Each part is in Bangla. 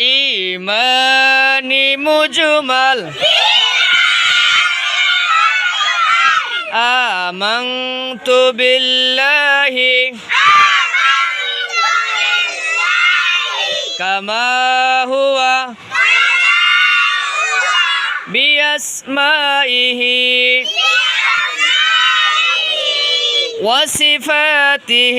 ইমানি মুজমাল আমান্তু বিল্লাহি কামা হুয়া বিআসমাইহি وصفاته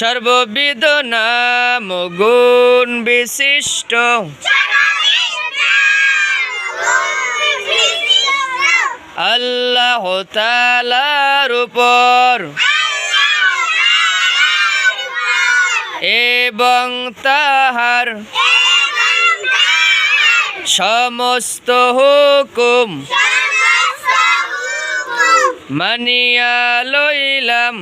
সর্ববিধ নাম গুণ বিশিষ্ট। আল্লাহ তালার উপর। এবং তাহার সমস্ত হুকুম মানিয়া লইলাম।